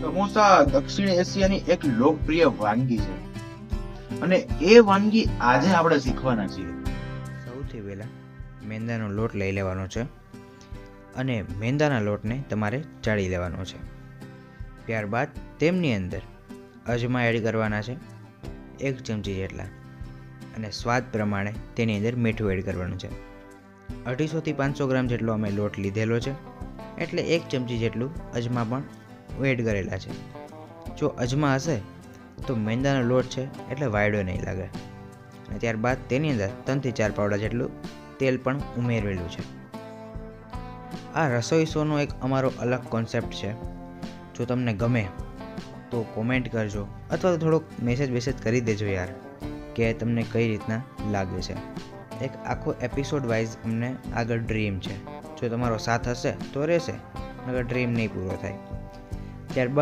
સમોસા દક્ષિણ એશિયાની એક લોકપ્રિય વાનગી છે. અને એ વાનગી આજે આપણે શીખવાના છીએ. સૌથી પહેલાં મેંદાનો લોટ લઈ લેવાનો છે અને મેંદાના લોટને તમારે ચાળી લેવાનો છે. ત્યારબાદ તેમની અંદર અજમા એડ કરવાના છે, એક ચમચી જેટલા, અને સ્વાદ પ્રમાણે તેની અંદર મીઠું એડ કરવાનું છે. અઢીસોથી પાંચસો ગ્રામ જેટલો અમે લોટ લીધેલો છે, એટલે એક ચમચી જેટલું અજમા પણ એડ કરેલા છે. જો અજમા હશે, તો મેંદાનો લોટ છે એટલે વાયડો નહીં લાગે. અને ત્યારબાદ તેની અંદર ત્રણથી ચાર પાવડા જેટલું તેલ પણ ઉમેરેલું છે. આ રસોઈ શોનો એક અમારો અલગ કોન્સેપ્ટ છે. જો તમને ગમે, તો કોમેન્ટ કરજો અથવા તો થોડોક મેસેજ બેસેજ કરી દેજો યાર, કે તમને કઈ રીતના લાગે છે. એક આખો એપિસોડ વાઇઝ અમને આગળ ડ્રીમ છે. જો તમારો સાથ હશે, તો રહેશે અગર ડ્રીમ નહીં પૂરો થાય. ત્યારબાદ